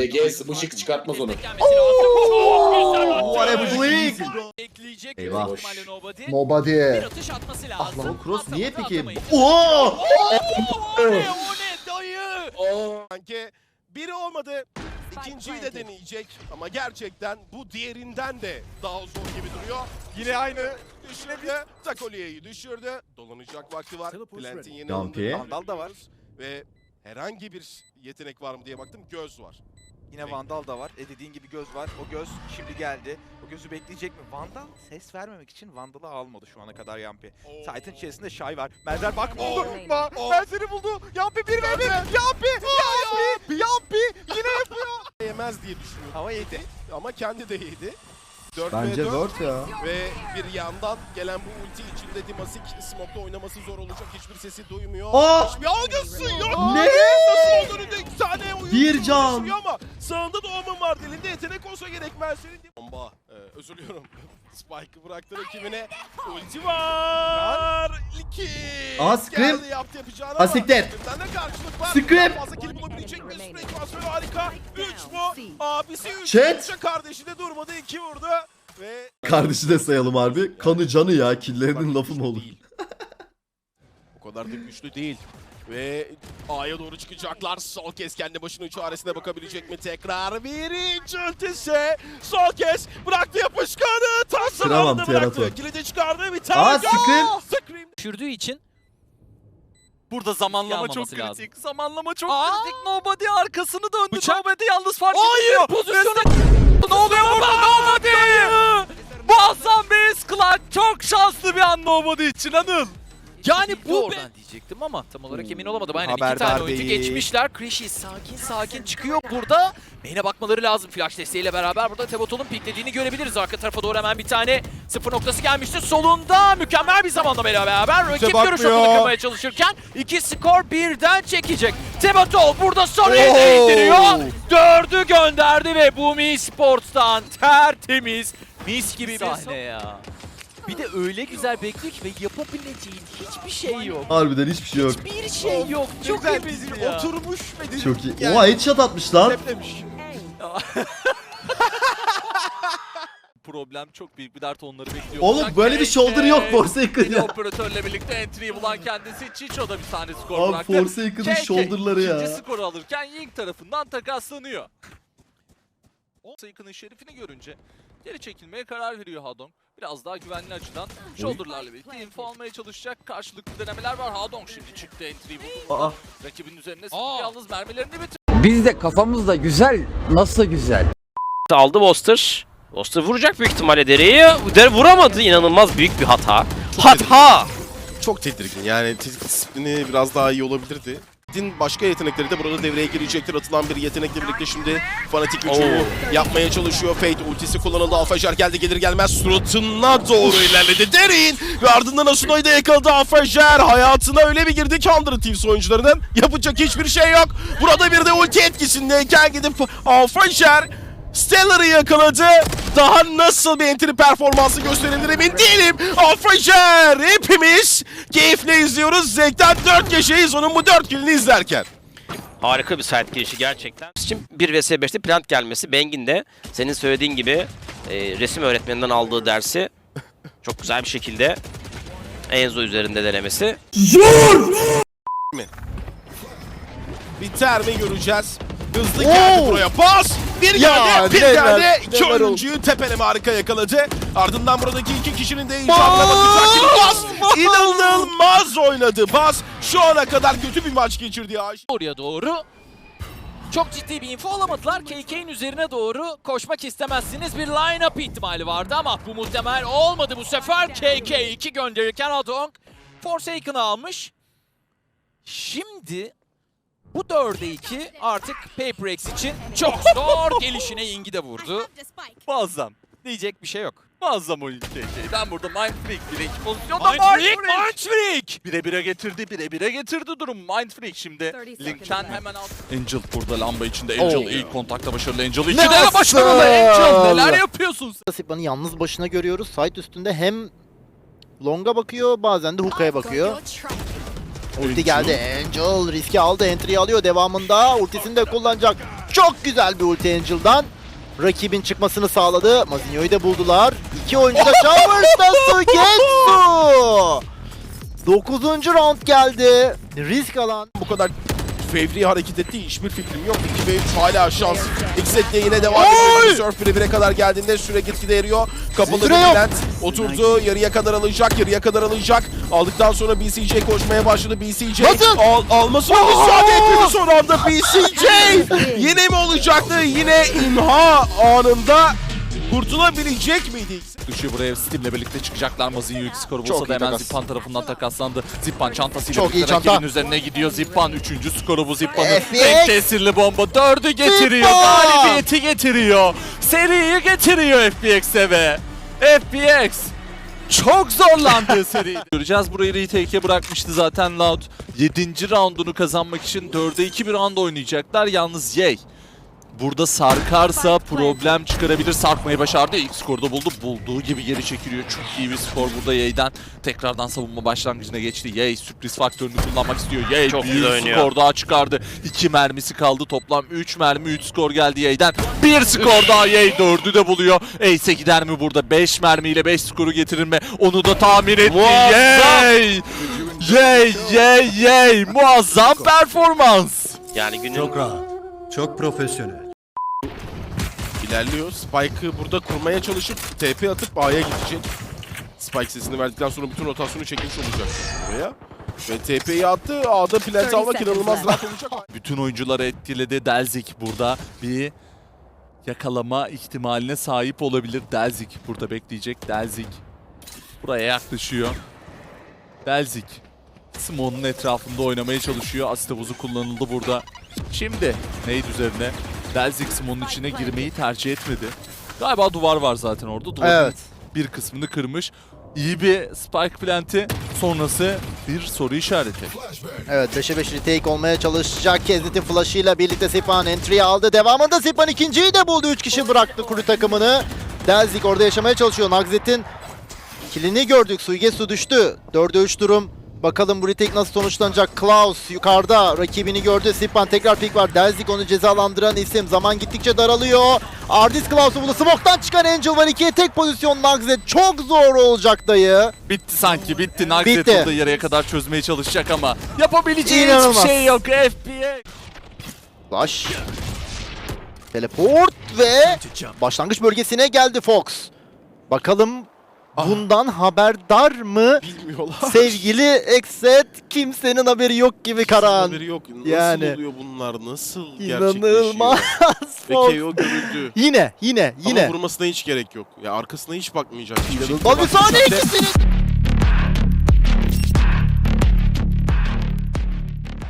BG ışık çıkartmaz onu. What a blink. Ekleyecek Eyvah. Nobody. Bir Nobody. atış atması lazım. Ah lan o cross niye peki? Oo! O ne o ne dayı? Sanki biri olmadı. İkinciyi de deneyecek ama gerçekten bu diğerinden de daha zor gibi duruyor. Yine aynı düşürdü. Takoliye'yi düşürdü. Dolanacak vakti var. Plant'in yeni Vandal da var. Ve herhangi bir yetenek var mı diye baktım. Göz var. Yine Vandal da var. E dediğin gibi göz var. O göz şimdi geldi. O gözü bekleyecek mi? Vandal ses vermemek için Vandal'ı almadı şu ana kadar Yampi. Titan içerisinde Shy var. Merzer bak buldu. Ba Oo. Merzer'i buldu. Yampi bir ve bir. Yampi! Yampi! Yampi! Yine yapıyor. Yemez diye düşünüyorum. Ama yedi. Ama kendi de yedi. 4 Bence ve 4 Word ya. ve bir yandan gelen bu ulti içinde Dimasik smoke'da oynaması zor olacak. Hiçbir sesi duymuyor. Aa! Hiçbir algısı yok. Ne? Nasıl oyuncu Bir can. Ama sağında doğumun var. Elinde yetenek olsa gerek Mersin'in. Bomba. Ee, özür diliyorum. Spike'ı bıraktı rakibine. Ulti var. İki. Aa, Scream. Geldi yaptı yapacağını ama siktir. Scream'den de karşılık var. Scream. Daha Fazla kill bulabilecek mi? Sürekli transferi harika. 3 mu? Abisi 3. Chat. Kardeşi de durmadı. 2 vurdu. Ve Kardeşi de sayalım harbi. Kanı canı ya. Killerinin lafı mı olur? O kadar da güçlü değil. Ve A'ya doğru çıkacaklar. Sol kez kendi başının çaresine bakabilecek mi? Tekrar birinci ultisi. Sol kez bıraktı yapışkanı. Tasın Kıramam, aldı bıraktı. Tiyarato. Kilidi çıkardı bir tane. Aa. Scream. Scream. Düşürdüğü için Burada zamanlama çok kritik. lazım. Zamanlama çok Aa! kritik. Nobody arkasını döndü. Bıçak. Nobody yalnız fark Hayır pozisyonu Ne oluyor burada Nobody? Muazzam bir clutch. Çok şanslı bir an Nobody için Anıl. Yani Bu bu oradan ben diyecektim ama tam olarak emin olamadım. Aynen iki Haberdar tane oyuncu değil. geçmişler. Krishy sakin sakin çıkıyor burada. Main'e bakmaları lazım. Flash desteğiyle beraber burada Tebotol'un piklediğini görebiliriz. Arka tarafa doğru hemen bir tane sıfır noktası gelmişti. Solunda mükemmel bir zamanlamayla beraber rakip bakmıyor. görüş okunu kırmaya çalışırken iki skor birden çekecek. Tebotol burada Sonic'i de indiriyor. Dördü gönderdi ve Bumi Sports'tan tertemiz mis gibi bir sahne ya. Bir de öyle güzel bekliyor ki ve yapabileceğin hiçbir şey yok. Harbiden hiçbir şey yok. Bir şey yok. Çok dizi, ya. Oturmuş ve dizi. Çok iyi. Yani Oha headshot atmış lan. Deplemiş. Problem çok büyük bir dert onları bekliyor. Oğlum olacak. böyle bir shoulder yok Forsaken ya. operatörle birlikte entry'yi bulan kendisi Chicho da bir tane skor Abi bıraktı. Forsaken'ın KK shoulder'ları ya. ikinci skoru alırken Ying tarafından takaslanıyor. Forsaken'ın şerifini görünce geri çekilmeye karar veriyor Hadong. Biraz daha güvenli açıdan shoulder'larla birlikte info almaya çalışacak. Karşılıklı denemeler var. Hadong şimdi çıktı entry'yi buldu. Rakibin üzerine sıktı. Yalnız mermilerini bitirdi. Biz de kafamız da güzel. Nasıl güzel? aldı Woster. Woster vuracak büyük ihtimalle dereyi. Dere vuramadı. İnanılmaz büyük bir hata. hata! Çok tedirgin. Yani disiplini biraz daha iyi olabilirdi. Din başka yetenekleri de burada devreye girecektir. Atılan bir yetenekle birlikte şimdi fanatik hücumu yapmaya çalışıyor. Fate ultisi kullanıldı. Alfajar geldi gelir gelmez suratına doğru ilerledi. Derin ve ardından Asuna'yı da yakaladı Alfajar. Hayatına öyle bir girdi ki Under Thieves oyuncularının. Yapacak hiçbir şey yok. Burada bir de ulti etkisindeyken gidip Alfajar Stellar'ı yakaladı. Daha nasıl bir entry performansı gösterebilir emin değilim. Alfajer hepimiz keyifle izliyoruz. Zevkten 4 yaşayız onun bu 4 killini izlerken. Harika bir side girişi gerçekten. Için 1 vs 5'te plant gelmesi. Bengin de senin söylediğin gibi e, resim öğretmeninden aldığı dersi çok güzel bir şekilde Enzo üzerinde denemesi. Biter mi göreceğiz. Hızlı geldi buraya. Pas! Bir geldi, bir geldi. İki oyuncuyu tepeleme harika yakaladı. Ardından buradaki iki kişinin de icabına bakacak. Bas! İnanılmaz oynadı. Bas! Şu ana kadar kötü bir maç geçirdi ya. Oraya doğru. Çok ciddi bir info alamadılar. KK'nin üzerine doğru koşmak istemezsiniz. Bir line-up ihtimali vardı ama bu muhtemel olmadı bu sefer. KK 2 gönderirken Adong Forsaken'ı almış. Şimdi bu 4'e 2 artık Paper X için çok zor gelişine Ying'i de vurdu. Muazzam. Diyecek bir şey yok. Muazzam oyun KK'den burada Mind Freak direkt pozisyonda Mind Freak, Mind Freak! Bire bire getirdi, bire bire getirdi durum. Mind Freak şimdi. Link'ten hemen alt. Angel burada lamba içinde. Angel Oh. ilk kontakta başarılı. Angel iki de başarılı. Angel neler yapıyorsun sen? Sigma'nın yalnız başına görüyoruz. Site üstünde hem Long'a bakıyor bazen de Hookah'ya bakıyor. Ulti geldi. Angel riski aldı. Entry alıyor. Devamında ultisini de kullanacak. Çok güzel bir ulti Angel'dan. Rakibin çıkmasını sağladı. Mazinho'yu da buldular. İki oyuncu da Showers'ta Sugetsu. 9. round geldi. Risk alan. Bu kadar fevri hareket ettiği hiçbir fikrim yok. 2 ve 3 hala şans. Xet'le yine devam ediyor. Surf 1'e kadar geldiğinde süre gitgide eriyor. Kapalı bir plant. Oturdu. Yarıya kadar alacak. Yarıya kadar alacak. Aldıktan sonra BCJ koşmaya başladı. BCJ al, almasına müsaade etmedi son anda. BCJ yine mi olacaktı? Yine imha anında kurtulabilecek miydi? Düşüyor buraya Steam'le birlikte çıkacaklar. Mazin ilk skoru Çok bulsa da iyi hemen takas. Zippan tarafından takaslandı. Zippan çantasıyla Çok iyi birlikte çanta. rakibin üzerine gidiyor. Zippan 3. skoru bu Zippan'ın. FX. Tek tesirli bomba 4'ü getiriyor. Zippan. Galibiyeti getiriyor. Seriyi getiriyor FPX'e ve FPX çok zorlandığı seri. Göreceğiz burayı retake'e bırakmıştı zaten Loud. 7. roundunu kazanmak için 4'e 2 bir round oynayacaklar. Yalnız Yey Burada sarkarsa problem çıkarabilir. Sarkmayı başardı. İlk skorda buldu. Bulduğu gibi geri çekiliyor. Çok iyi bir skor burada Yey'den. Tekrardan savunma başlangıcına geçti. Yey sürpriz faktörünü kullanmak istiyor. Yey Çok bir oynuyor. skor daha çıkardı. 2 mermisi kaldı. Toplam 3 mermi 3 skor geldi Yey'den. Bir skor daha Yey 4'ü de buluyor. Ace'e gider mi burada? 5 mermiyle 5 skoru getirir mi? Onu da tahmin etti. Yey! Yey! Yey! Yey! Muazzam performans. Yani günün Çok rahat. Çok profesyonel. İlerliyor. Spike'ı burada kurmaya çalışıp TP atıp A'ya gidecek. Spike sesini verdikten sonra bütün rotasyonu çekmiş olacak buraya. Ve TP'yi attı. A'da plant almak inanılmaz rahat olacak. Bütün oyuncuları etkiledi. Delzik burada bir yakalama ihtimaline sahip olabilir. Delzik burada bekleyecek. Delzik buraya yaklaşıyor. Delzik Smon'un etrafında oynamaya çalışıyor. Asitavuzu kullanıldı burada. Şimdi Nade üzerine Delzik Smon'un içine girmeyi tercih etmedi. Galiba duvar var zaten orada. Duvarın Evet. bir kısmını kırmış. İyi bir spike plant'i sonrası bir soru işareti. Evet 5'e 5 retake olmaya çalışacak. Keznet'in flash'ıyla birlikte Sipan entry aldı. Devamında Sipan ikinciyi de buldu. 3 kişi bıraktı kuru takımını. Delzik orada yaşamaya çalışıyor. Nagzet'in kilini gördük. Suigetsu düştü. 4'e 3 durum. Bakalım bu retake nasıl sonuçlanacak? Klaus yukarıda rakibini gördü. Sipan tekrar pik var. Delzik onu cezalandıran isim. Zaman gittikçe daralıyor. Ardis Klaus'u buldu. Smoke'tan çıkan Angel var. İkiye tek pozisyon Nagzet. Çok zor olacak dayı. Bitti sanki bitti. Bitti. burada yarıya kadar çözmeye çalışacak ama yapabileceği İnanılmaz. hiçbir şey yok FBA. Flash. Teleport ve başlangıç bölgesine geldi Fox. Bakalım bundan haberdar mı Bilmiyorlar. sevgili Exet? Kimsenin haberi yok gibi Karan. Haberi yok. Nasıl Yani. oluyor bunlar? Nasıl İnanılmaz gerçekleşiyor? Ve Fox. KO görüldü. Yine yine Ama yine. vurmasına hiç gerek yok. Ya arkasına hiç bakmayacak. İnanılmaz bir saniye ikisini.